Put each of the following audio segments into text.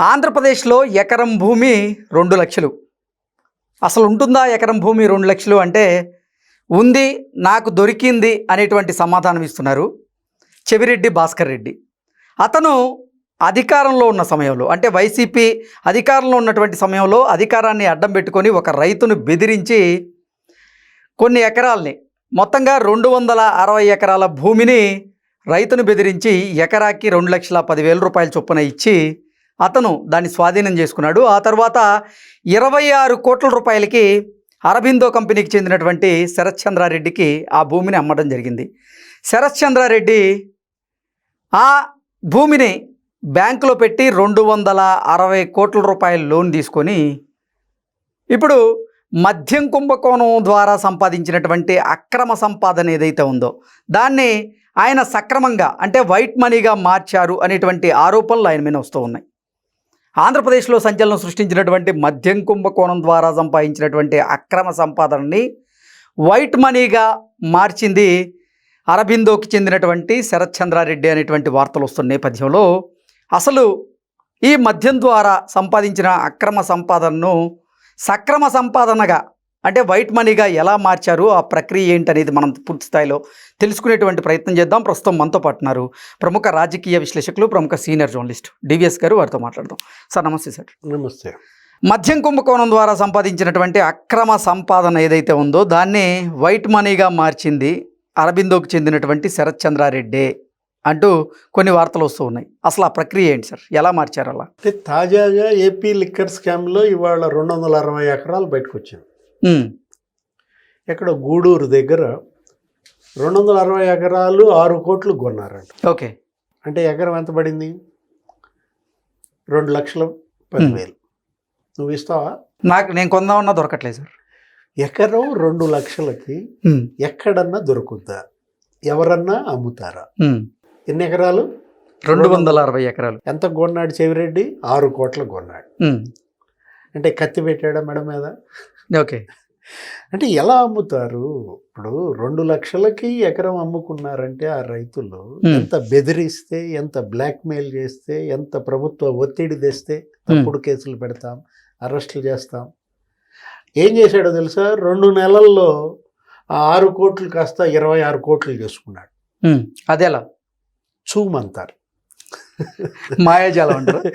ఆంధ్రప్రదేశ్లో ఎకరం భూమి రెండు లక్షలు. అసలు ఉంటుందా ఎకరం భూమి రెండు లక్షలు అంటే ఉంది నాకు దొరికింది అనేటువంటి సమాధానం ఇస్తున్నారు చెవిరెడ్డి భాస్కర్ రెడ్డి. అతను అధికారంలో ఉన్న సమయంలో అంటే వైసీపీ అధికారంలో ఉన్నటువంటి సమయంలో అధికారాన్ని అడ్డం పెట్టుకొని ఒక రైతును బెదిరించి కొన్ని ఎకరాల్ని మొత్తంగా రెండు వందల అరవై ఎకరాల భూమిని రైతును బెదిరించి ఎకరాకి రెండు లక్షల పదివేల రూపాయల చొప్పున ఇచ్చి అతను దాన్ని స్వాధీనం చేసుకున్నాడు. ఆ తర్వాత ఇరవై ఆరు కోట్ల రూపాయలకి అరబిందో కంపెనీకి చెందినటువంటి శరత్ చంద్రారెడ్డికి ఆ భూమిని అమ్మడం జరిగింది. శరత్ చంద్రారెడ్డి ఆ భూమిని బ్యాంకులో పెట్టి రెండు వందల అరవై కోట్ల రూపాయల లోన్ తీసుకొని ఇప్పుడు మద్యం కుంభకోణం ద్వారా సంపాదించినటువంటి అక్రమ సంపాదన ఏదైతే ఉందో దాన్ని ఆయన సక్రమంగా అంటే వైట్ మనీగా మార్చారు అనేటువంటి ఆరోపణలు ఆయన మీద వస్తూ ఉన్నాయి. ఆంధ్రప్రదేశ్లో సంచలనం సృష్టించినటువంటి మద్యం కుంభకోణం ద్వారా సంపాదించినటువంటి అక్రమ సంపాదనని వైట్ మనీగా మార్చింది అరబిందోకి చెందినటువంటి శరత్ చంద్రారెడ్డి అనేటువంటి వార్తలు వస్తున్న నేపథ్యంలో అసలు ఈ మద్యం ద్వారా సంపాదించిన అక్రమ సంపాదనను సక్రమ సంపాదనగా అంటే వైట్ మనీగా ఎలా మార్చారు? ఆ ప్రక్రియ ఏంటనేది మనం పూర్తి స్థాయిలో తెలుసుకునేటువంటి ప్రయత్నం చేద్దాం. ప్రస్తుతం మనతో పాటున్నారు ప్రముఖ రాజకీయ విశ్లేషకులు ప్రముఖ సీనియర్ జర్నలిస్ట్ డివిఎస్ గారు. వారితో మాట్లాడదాం. సార్ నమస్తే సార్. నమస్తే. మద్యం కుంభకోణం ద్వారా సంపాదించినటువంటి అక్రమ సంపాదన ఏదైతే ఉందో దాన్ని వైట్ మనీగా మార్చింది అరబిందోకి చెందినటువంటి శరత్ చంద్రారెడ్డి అంటూ కొన్ని వార్తలు వస్తూ ఉన్నాయి. అసలు ఆ ప్రక్రియ ఏంటి సార్? ఎలా మార్చారు అలా? అంటే తాజాగా ఏపీ లిక్కర్ స్కామ్లో ఇవాళ రెండు వందల అరవై ఎకరాలు బయటకు వచ్చింది. ఉమ్, ఎక్కడ గూడూరు దగ్గర రెండు వందల అరవై ఎకరాలు ఆరు కోట్లు కొన్నారంట. ఓకే. అంటే ఎకరం ఎంత పడింది? రెండు లక్షల పదివేలు. నువ్వు ఇస్తావా? నాకు నేను కొందామన్నా దొరకట్లేదు సార్. ఎకరం రెండు లక్షలకి ఎక్కడన్నా దొరుకుద్దా? ఎవరన్నా అమ్ముతారా. ఎన్ని ఎకరాలు? రెండు వందల అరవై ఎకరాలు. ఎంత కొన్నాడు చెవిరెడ్డి? ఆరు కోట్ల కొన్నాడు. అంటే కత్తి పెట్టాడా మెడ మీద? ఓకే. అంటే ఎలా అమ్ముతారు? ఇప్పుడు రెండు లక్షలకి ఎకరం అమ్ముకున్నారంటే ఆ రైతులు. ఎంత బెదిరిస్తే ఎంత బ్లాక్మెయిల్ చేస్తే ఎంత ప్రభుత్వ ఒత్తిడి తెస్తే తప్పుడు కేసులు పెడతాం అరెస్టులు చేస్తాం. ఏం చేశాడో తెలుసా? రెండు నెలల్లో ఆ ఆరు కోట్లు కాస్త ఇరవై ఆరు కోట్లు చేసుకున్నాడు. అదేలా? చూమంటారు మాయాజాలం అంటారు?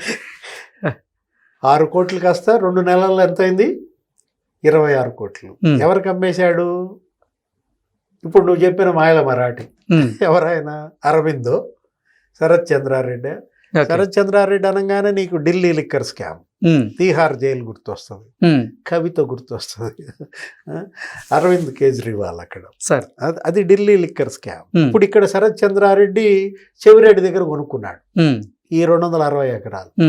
ఆరు కోట్లు కాస్త రెండు నెలల్లో ఎంత అయింది ఇరవై ఆరు కోట్లు. ఎవరికి అమ్మేశాడు? ఇప్పుడు నువ్వు చెప్పిన మాయల మరాఠీ. ఎవరైనా? అరవిందో? శరత్ చంద్రారెడ్డి. శరత్ చంద్రారెడ్డి అనగానే నీకు Delhi liquor scam. Tihar jail గుర్తొస్తుంది. కవిత గుర్తొస్తుంది. అరవింద్ కేజ్రీవాల్ అక్కడ. సార్. అది- ఢిల్లీ లిక్కర్ స్కామ్. ఇప్పుడు ఇక్కడ శరత్ చంద్రారెడ్డి చెవిరెడ్డి దగ్గర కొనుక్కున్నాడు. ఈ రెండు వందల అరవై ఎకరాలు.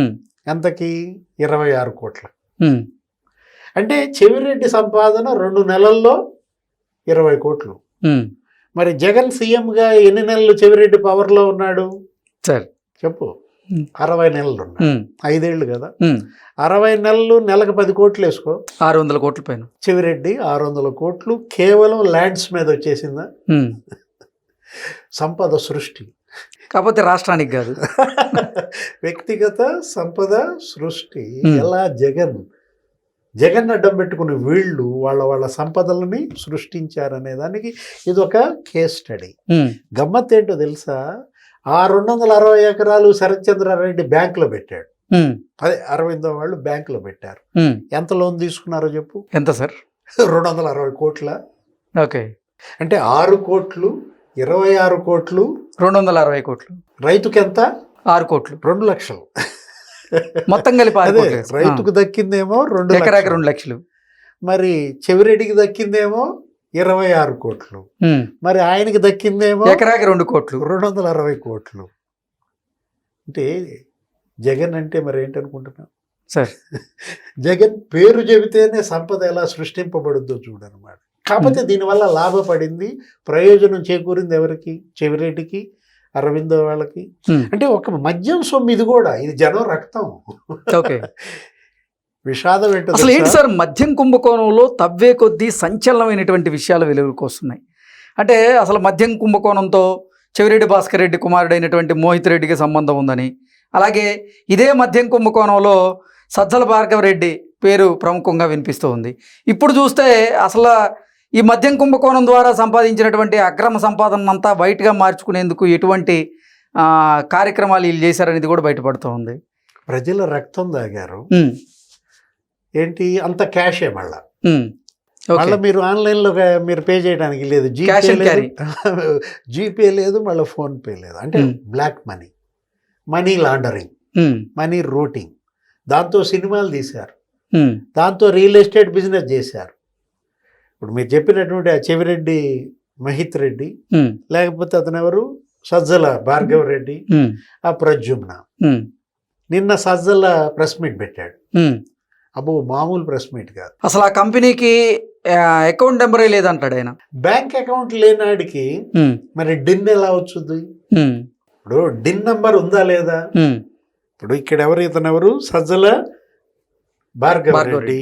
ఎంతకి? ఇరవై ఆరు కోట్ల. అంటే చెవిరెడ్డి సంపాదన రెండు నెలల్లో ఇరవై కోట్లు. మరి జగన్ సీఎంగా ఎన్ని నెలలు చెవిరెడ్డి పవర్లో ఉన్నాడు? సార్. చెప్పు. అరవై నెలలు ఐదేళ్ళు కదా. అరవై నెలలు నెలకు పది కోట్లు వేసుకో. ఆరు వందల కోట్ల పైన. చెవిరెడ్డి ఆరు వందల కోట్లు కేవలం ల్యాండ్స్ మీద వచ్చేసిందా? సంపద సృష్టి. కాకపోతే రాష్ట్రానికి కాదు. వ్యక్తిగత సంపద సృష్టి. ఎలా జగన్ జగన్ అడ్డం పెట్టుకుని వీళ్ళు వాళ్ళ వాళ్ళ సంపదలని సృష్టించారనే దానికి ఇది ఒక కేస్ స్టడీ గమ్మత్ ఏంటో తెలుసా? ఆ రెండు వందల అరవై ఎకరాలు శరత్చంద్రారెడ్డి బ్యాంకులో పెట్టాడు. అదే అరవిందో వాళ్ళు బ్యాంకులో పెట్టారు. ఎంత లోన్ తీసుకున్నారో చెప్పు? ఎంత సార్? రెండు వందల అరవై కోట్ల. ఓకే. అంటే ఆరు కోట్లు ఇరవై ఆరు కోట్లు. రెండు వందల అరవై కోట్లు. రైతుకి ఎంత ఆరు కోట్లు. రెండు లక్షలు. మొత్తం కలిపి అదే. రైతుకు దక్కిందేమో రెండు ఎకరాకి లక్షలు. రెండు లక్షలు. మరి చెవిరెడ్డికి దక్కిందేమో ఇరవై ఆరు కోట్లు. మరి ఆయనకి దక్కిందేమో ఎకరాకి రెండు కోట్లు. రెండు వందల అరవై కోట్లు. అంటే జగన్ అంటే మరి ఏంటనుకుంటున్నాం సార్. జగన్ పేరు చెబితేనే సంపద ఎలా సృష్టింపబడుద్దో చూడనమాట. కాకపోతే దీనివల్ల లాభపడింది ప్రయోజనం చేకూరింది ఎవరికి? చెవిరెడ్డికి అరవిందో వాళ్ళకి. అంటే ఒక మద్యం సొమ్ము ఇది కూడా ఇది జనం రక్తం. ఓకే. విషాదం ఏంటో అసలు ఏంటి? సార్ మద్యం కుంభకోణంలో తవ్వే కొద్దీ సంచలనమైనటువంటి విషయాలు వెలుగులోకి వస్తున్నాయి అంటే అసలు మద్యం కుంభకోణంతో చెవిరెడ్డి భాస్కర్ రెడ్డి కుమారుడైనటువంటి మోహిత్ రెడ్డికి సంబంధం ఉందని అలాగే ఇదే మద్యం కుంభకోణంలో సజ్జల భార్గవ రెడ్డి పేరు ప్రముఖంగా వినిపిస్తూ ఉంది. ఇప్పుడు చూస్తే అసలు ఈ మద్యం కుంభకోణం ద్వారా సంపాదించినటువంటి అక్రమ సంపాదన అంతా బయటగా మార్చుకునేందుకు ఎటువంటి కార్యక్రమాలు వీళ్ళు చేశారనేది కూడా బయటపడుతూ ఉంది. ప్రజల రక్తం తాగారు. ఏంటి? అంత క్యాషే మళ్ళా. మళ్ళీ మీరు ఆన్లైన్లో మీరు పే చేయడానికి లేదు. జీపే లేదు. జీపే లేదు మళ్ళీ ఫోన్ పే లేదు. అంటే. Black money. Money laundering. Money routing. దాంతో సినిమాలు తీశారు. దాంతో రియల్ ఎస్టేట్ బిజినెస్ చేశారు. ఇప్పుడు మీరు చెప్పినటువంటి ఆ చెవిరెడ్డి మహిత్ రెడ్డి లేకపోతే అతను ఎవరు? సజ్జల భార్గవ్ రెడ్డి ఆ ప్రజుమ్న నిన్న సజ్జల ప్రెస్ మీట్ పెట్టాడు. అబ్బో మామూలు ప్రెస్ మీట్ కాదు. అసలు ఆ కంపెనీకి అకౌంట్ నెంబరే లేదంటాడు ఆయన. బ్యాంక్ అకౌంట్ లేనాడికి మరి డిన్ ఎలా వచ్చుద్ది? ఇప్పుడు డిన్ నంబర్ ఉందా లేదా? ఇప్పుడు ఇక్కడ ఎవరు? ఇతను ఎవరు? సజ్జల భార్గవ్ రెడ్డి.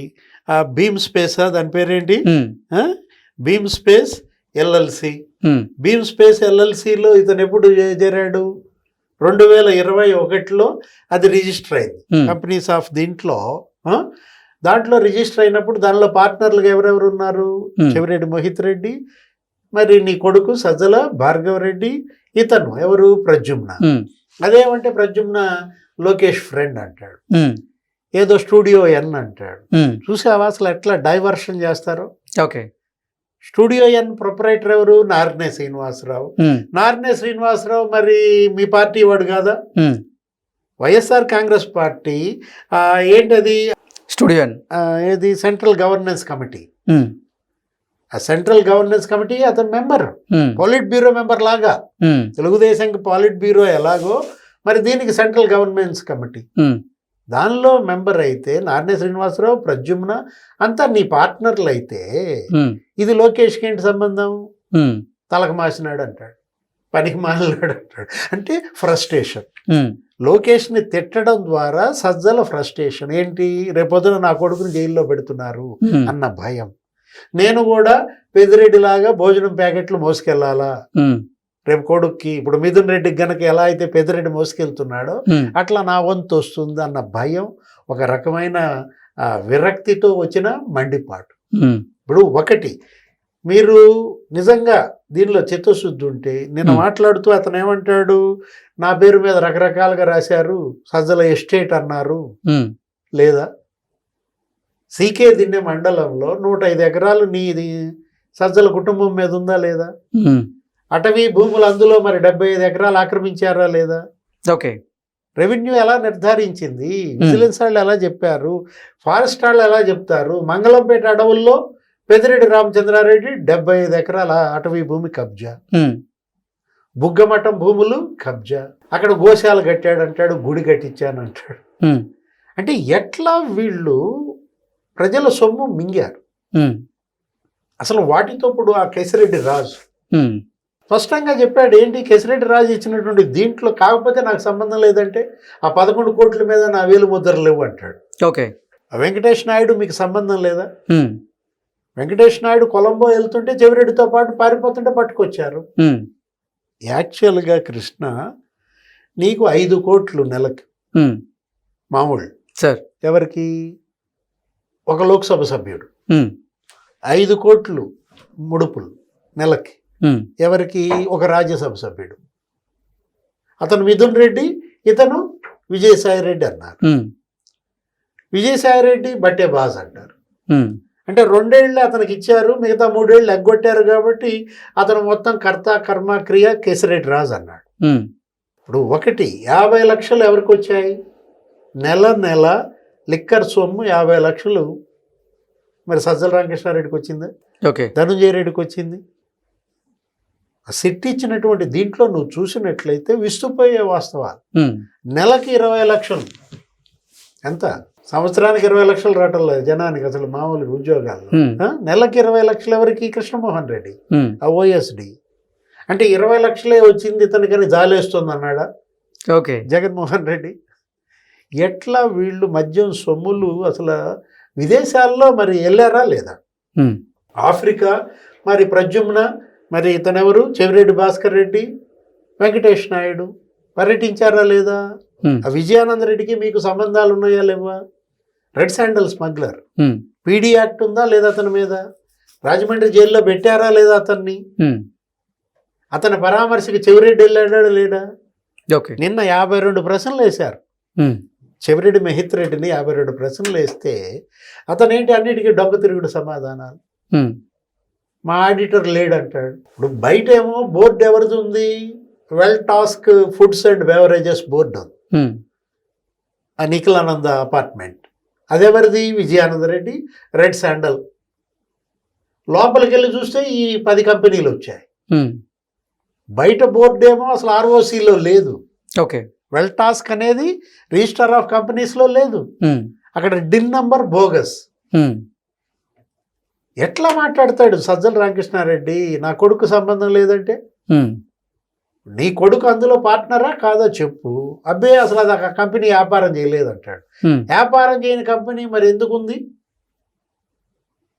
ఆ భీమ్ స్పేస్ దాని పేరేంటి? Bheem space LLC. Bheem space ఎల్ఎల్సిలో ఇతను ఎప్పుడు చేరాడు? రెండు వేల ఇరవై ఒకటిలో అది రిజిస్టర్ అయింది. కంపెనీస్ ఆఫ్ దీంట్లో? దాంట్లో రిజిస్టర్ అయినప్పుడు దానిలో పార్ట్నర్లుగా ఎవరెవరు ఉన్నారు. చెవిరెడ్డి మోహిత్ రెడ్డి మరి నీ కొడుకు సజ్జల భార్గవ్ రెడ్డి ఇతను ఎవరు? ప్రద్యుమ్న. ఉమ్, అదేమంటే ప్రద్యుమ్న లోకేష్ ఫ్రెండ్ అంటాడు. ఏదో స్టూడియో ఎన్ అంటాడు. చూసావా అసలు ఎట్లా డైవర్షన్ చేస్తారో? ఓకే. స్టూడియో ఎన్ ప్రొపరేటర్ ఎవరు? నార్నే శ్రీనివాసరావు. నార్నే శ్రీనివాసరావు మరి మీ పార్టీ వాడు కాదా? వైఎస్ఆర్ కాంగ్రెస్ పార్టీ ఏంటది? స్టూడియో ఆ, ఏది? Central governance committee. ఆ సెంట్రల్ గవర్నెన్స్ కమిటీ అతను మెంబర్. పాలిట్ బ్యూరో మెంబర్ లాగా. ఉమ్, తెలుగుదేశంకి పాలిట్ బ్యూరో ఎలాగో. మరి దీనికి సెంట్రల్ గవర్నెన్స్ కమిటీ. దానిలో మెంబర్ అయితే నారాయణ శ్రీనివాసరావు ప్రద్యుమ్న అంతా నీ పార్ట్నర్లు అయితే ఇది లోకేష్కి ఏంటి సంబంధం? తలకు మాసినాడు అంటాడు. పనికి మాలినాడు అంటాడు. అంటే ఫ్రస్ట్రేషన్. లోకేష్ని తిట్టడం ద్వారా సజ్జల ఫ్రస్ట్రేషన్. ఏంటి? రేపొద్దున నా కొడుకుని జైల్లో పెడుతున్నారు అన్న భయం. నేను కూడా పెదిరెడ్డిలాగా భోజనం ప్యాకెట్లు మోసుకెళ్ళాలా రేపు కొడుక్కి ఇప్పుడు మిథున్ రెడ్డికి గనక ఎలా అయితే పెదిరెడ్డి మోసుకెళ్తున్నాడో అట్లా నా వంతు వస్తుంది అన్న భయం ఒక రకమైన విరక్తితో వచ్చిన మండిపాటు. ఇప్పుడు ఒకటి మీరు నిజంగా దీనిలో చిత్తశుద్ధి ఉంటే Hmm. మాట్లాడుతూ అతను ఏమంటాడు? నా పేరు మీద రకరకాలుగా రాశారు సజ్జల ఎస్టేట్ అన్నారు. లేదా? సీకే దిన్నె మండలంలో నూట ఐదు ఎకరాలు నీది సజ్జల కుటుంబం మీద ఉందా లేదా? అటవీ భూములు అందులో మరి డెబ్బై ఐదు ఎకరాలు ఆక్రమించారా లేదా? ఓకే. రెవెన్యూ ఎలా నిర్ధారించింది? విజిలెన్స్ వాళ్ళు ఎలా చెప్పారు? ఫారెస్ట్ వాళ్ళు ఎలా చెప్తారు? మంగళంపేట అడవుల్లో పెదిరెడ్డి రామచంద్రారెడ్డి డెబ్బై ఐదు ఎకరాల అటవీ భూమి కబ్జా. బుగ్గమఠం భూములు కబ్జా. అక్కడ గోశాల కట్టాడంటాడు గుడి కట్టించానంటాడు ఉమ్, అంటే ఎట్లా వీళ్ళు ప్రజల సొమ్ము మింగారు? అసలు వాటితో ఇప్పుడు ఆ కేసిరెడ్డి రాజు స్పష్టంగా చెప్పాడు ఏంటి? కేసిరెడ్డి రాజు ఇచ్చినటువంటి దీంట్లో కాకపోతే నాకు సంబంధం లేదంటే ఆ పదకొండు కోట్ల మీద నా వేలు ముద్రలు లేవు అంటాడు. ఓకే. వెంకటేష్ నాయుడు మీకు సంబంధం లేదా? వెంకటేష్ నాయుడు కొలంబో వెళ్తుంటే చెవిరెడ్డితో పాటు పారిపోతుంటే పట్టుకొచ్చారు. యాక్చువల్గా కృష్ణ నీకు ఐదు కోట్లు నెలకి. మామూలు. సార్. ఎవరికి? ఒక లోక్సభ సభ్యుడు. ఐదు కోట్లు ముడుపులు నెలకి. ఎవరికి? ఒక రాజ్యసభ సభ్యుడు. అతను మిథున్ రెడ్డి ఇతను విజయసాయి రెడ్డి అన్నారు. విజయసాయి రెడ్డి బట్టే బాజ్ అంటారు. అంటే రెండేళ్ళు అతనికి ఇచ్చారు మిగతా మూడేళ్ళు ఎగ్గొట్టారు కాబట్టి అతను మొత్తం కర్త కర్మ క్రియ కేసిరెడ్డి రాజు అన్నాడు. ఇప్పుడు ఒకటి యాభై లక్షలు ఎవరికి వచ్చాయి? నెల నెల లిక్కర్ సొమ్ము యాభై లక్షలు. మరి సజ్జల రామకృష్ణారెడ్డికి వచ్చింది? ఓకే. ధనుంజయ రెడ్డికి వచ్చింది. ఆ సిట్ ఇచ్చినటువంటి దీంట్లో నువ్వు చూసినట్లయితే విస్తుపోయే వాస్తవాలు. నెలకి ఇరవై లక్షలు. ఎంత? సంవత్సరానికి ఇరవై లక్షలు రావటం లేదు జనానికి అసలు మామూలు ఉద్యోగాలు? నెలకి ఇరవై లక్షలు ఎవరికి? కృష్ణమోహన్ రెడ్డి. ఆ ఓఎస్డి. అంటే ఇరవై లక్షలే వచ్చింది ఇతనికని జాలేస్తుంది అన్నాడా ఓకే. జగన్మోహన్ రెడ్డి. ఎట్లా వీళ్ళు మద్యం సొమ్ములు అసలు విదేశాల్లో మరి వెళ్ళారా లేదా? ఆఫ్రికా మరి ప్రద్యుమ్న మరి ఇతనెవరు? చెవిరెడ్డి భాస్కర్ రెడ్డి వెంకటేష్ నాయుడు. పర్యటించారా లేదా? విజయానంద రెడ్డికి మీకు సంబంధాలు ఉన్నాయా లేవా? Red sandal smuggler. PD act ఉందా లేదా అతని మీద? రాజమండ్రి జైల్లో పెట్టారా లేదా అతన్ని. అతని పరామర్శకి చెవిరెడ్డి వెళ్ళాడా లేడా ఓకే. నిన్న యాభై రెండు ప్రశ్నలు వేశారు. చెవిరెడ్డి మెహిత్ రెడ్డిని యాభై రెండు ప్రశ్నలు వేస్తే అతను ఏంటి అన్నిటికీ డొంక తిరుగుడు సమాధానాలు? మా ఆడిటర్ లేడంటాడు. ఇప్పుడు బయట ఏమో బోర్డు ఎవరిది ఉంది? Well Task foods and beverages board. ఉంది ఆ Nikhilananda apartment. అదెవరిది? Vijayananda Reddy red sandal. లోపలికి వెళ్ళి చూస్తే ఈ పది కంపెనీలు వచ్చాయి. బయట బోర్డు ఏమో అసలు ఆర్ఓసిలో లేదు. ఓకే. వెల్ టాస్క్ అనేది రిజిస్టర్ ఆఫ్ కంపెనీస్లో లేదు. అక్కడ డిన్ నంబర్ బోగస్. ఎట్లా మాట్లాడతాడు సజ్జల రామకృష్ణారెడ్డి? నా కొడుకు సంబంధం లేదంటే? నీ కొడుకు అందులో పార్ట్నరా? కాదో చెప్పు. అబ్బే అసలు అది ఆ కంపెనీ వ్యాపారం చేయలేదంటాడు. వ్యాపారం చేయని కంపెనీ మరి ఎందుకు ఉంది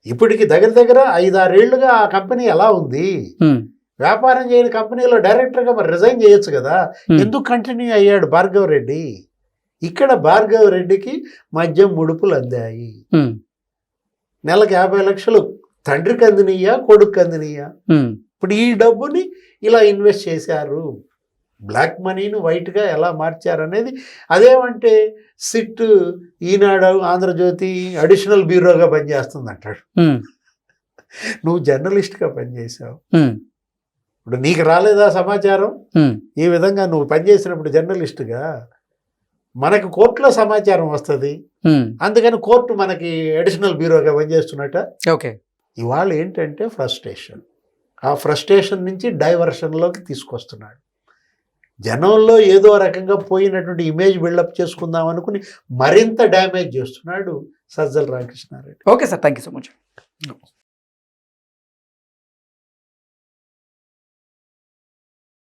ఇప్పటికి దగ్గర దగ్గర ఐదారేళ్ళుగా ఆ కంపెనీ ఎలా ఉంది? వ్యాపారం చేయని కంపెనీలో డైరెక్టర్గా మరి రిజైన్ చేయొచ్చు కదా. ఎందుకు కంటిన్యూ అయ్యాడు భార్గవ్ రెడ్డి ఇక్కడ భార్గవ్ రెడ్డికి మద్యం ముడుపులు అందాయి. నెలకు యాభై లక్షలు. తండ్రికి అందినయ్యా కొడుకు అందినయ్యా. ఇప్పుడు ఈ డబ్బుని ఇలా ఇన్వెస్ట్ చేశారు. బ్లాక్ మనీని వైట్గా ఎలా మార్చారు అనేది అదేమంటే సిట్ ఈనాడు ఆంధ్రజ్యోతి అడిషనల్ బ్యూరోగా పనిచేస్తుంది అంటాడు నువ్వు జర్నలిస్ట్గా పనిచేసావు ఇప్పుడు నీకు రాలేదా సమాచారం? ఈ విధంగా నువ్వు పనిచేసినప్పుడు జర్నలిస్ట్గా మనకు కోర్టులో సమాచారం వస్తుంది. అందుకని కోర్టు మనకి అడిషనల్ బ్యూరోగా పనిచేస్తున్నట్ట. ఓకే ఇవాళ ఏంటంటే ఫ్రస్ట్రేషన్ ఆ ఫ్రస్ట్రేషన్ నుంచి డైవర్షన్లోకి తీసుకొస్తున్నాడు. జనంలో ఏదో రకంగా పోయినటువంటి ఇమేజ్ బిల్డప్ చేసుకుందాం అనుకుని మరింత డ్యామేజ్ చేస్తున్నాడు Sajjala Ramakrishna Reddy. Okay sir thank you so much